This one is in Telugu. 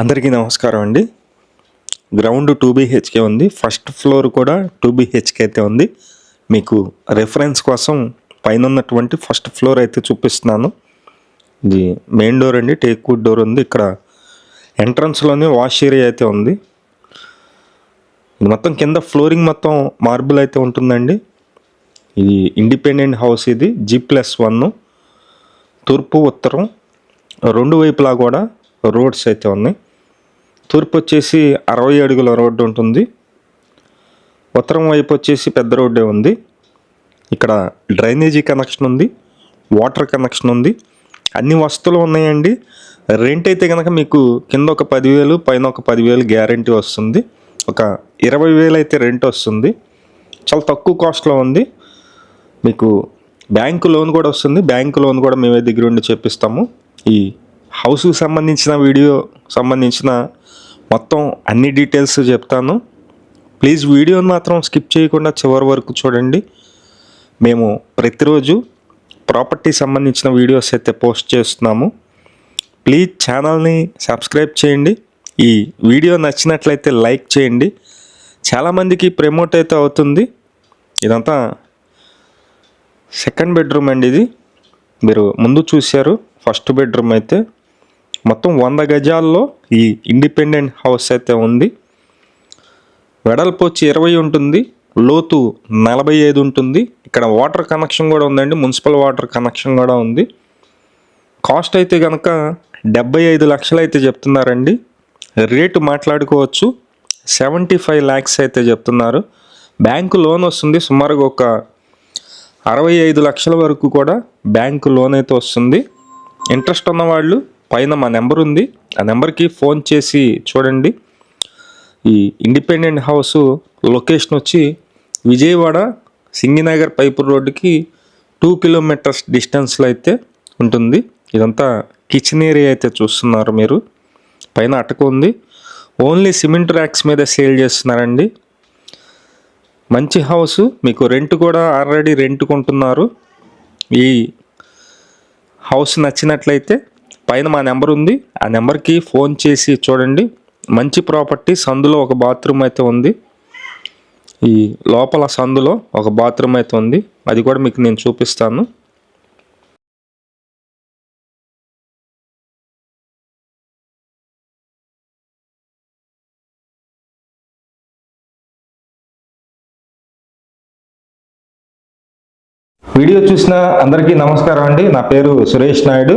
అందరికీ నమస్కారం అండి. గ్రౌండ్ టూ బీహెచ్కే ఉంది. ఫస్ట్ ఫ్లోర్ కూడా టూ బీహెచ్కే అయితే ఉంది. మీకు రెఫరెన్స్ కోసం పైన ఉన్నటువంటి ఫస్ట్ ఫ్లోర్ అయితే చూపిస్తున్నాను. ఇది మెయిన్ డోర్ అండి. టేక్వుడ్ డోర్ ఉంది. ఇక్కడ ఎంట్రన్స్లోనే వాష్ ఏరియా అయితే ఉంది. ఇది మొత్తం కింద ఫ్లోరింగ్ మొత్తం మార్బుల్ అయితే ఉంటుందండి. ఇది ఇండిపెండెంట్ హౌస్ ఇది. G plus one. తూర్పు ఉత్తరం. రెండు వైపులా కూడా రోడ్స్ అయితే ఉన్నాయి. తూర్పు వచ్చేసి అరవై అడుగుల రోడ్డు ఉంటుంది. ఉత్తరం వైపు వచ్చేసి పెద్ద రోడ్డే ఉంది. ఇక్కడ డ్రైనేజీ కనెక్షన్ ఉంది. వాటర్ కనెక్షన్ ఉంది. అన్ని వస్తువులు ఉన్నాయండి. రెంట్ అయితే కనుక మీకు కింద ఒక పదివేలు పైన ఒక పదివేలు గ్యారంటీ వస్తుంది. ఒక ఇరవై వేలు అయితే రెంట్ వస్తుంది. చాలా తక్కువ కాస్ట్లో ఉంది. మీకు బ్యాంకు లోన్ కూడా వస్తుంది. బ్యాంకు లోన్ కూడా మేమే దగ్గర ఉండి చెప్పిస్తాము ఈ హౌస్కి సంబంధించిన వీడియో సంబంధించిన మొత్తం అన్ని డీటెయిల్స్ చెప్తాను. ప్లీజ్ వీడియోని మాత్రం స్కిప్ చేయకుండా చివరి వరకు చూడండి. మేము ప్రతిరోజు ప్రాపర్టీ సంబంధించిన వీడియోస్ అయితే పోస్ట్ చేస్తున్నాము. ప్లీజ్ ఛానల్ని సబ్స్క్రైబ్ చేయండి. ఈ వీడియో నచ్చినట్లయితే లైక్ చేయండి. చాలామందికి ప్రమోట్ అయితే అవుతుంది. ఇదంతా సెకండ్ బెడ్రూమ్ అండి ఇది. మీరు ముందు చూశారు ఫస్ట్ బెడ్రూమ్ అయితే. మొత్తం వంద గజాల్లో ఈ ఇండిపెండెంట్ హౌస్ అయితే ఉంది. వెడల్పు వచ్చి ఇరవై ఉంటుంది లోతు నలభై ఐదు ఉంటుంది. ఇక్కడ వాటర్ కనెక్షన్ కూడా ఉందండి మున్సిపల్ వాటర్ కనెక్షన్ కూడా ఉంది. కాస్ట్ అయితే కనుక డెబ్బై ఐదు లక్షలు అయితే చెప్తున్నారండి. రేటు మాట్లాడుకోవచ్చు సెవెంటీ ఫైవ్ ల్యాక్స్ అయితే చెప్తున్నారు. బ్యాంకు లోన్ వస్తుంది సుమారుగా ఒక అరవై ఐదు లక్షల వరకు కూడా బ్యాంకు లోన్ అయితే వస్తుంది. ఇంట్రెస్ట్ ఉన్న వాళ్ళు పైన మా నెంబర్ ఉంది. ఆ నెంబర్కి ఫోన్ చేసి చూడండి. ఈ ఇండిపెండెంట్ హౌస్ లొకేషన్ వచ్చి విజయవాడ సింగినగర్ పైపు రోడ్డుకి టూ కిలోమీటర్స్ డిస్టెన్స్లో అయితే ఉంటుంది. ఇదంతా కిచెన్ ఏరియా అయితే చూస్తున్నారు మీరు. పైన అటక ఉంది. ఓన్లీ సిమెంట్ ర్యాక్స్ మీద సేల్ చేస్తున్నారండి. మంచి హౌస్. మీకు రెంట్ కూడా ఆల్రెడీ రెంట్ కొంటున్నారు ఈ హౌస్ నచ్చినట్లయితే పైన మా నెంబర్ ఉంది. ఆ నెంబర్కి ఫోన్ చేసి చూడండి. మంచి ప్రాపర్టీ సందులో ఒక బాత్రూమ్ అయితే ఉంది. ఈ లోపల సందులో ఒక బాత్రూమ్ అయితే ఉంది. అది కూడా మీకు నేను చూపిస్తాను. వీడియో చూసిన అందరికీ నమస్కారం అండి. నా పేరు సురేష్ నాయుడు.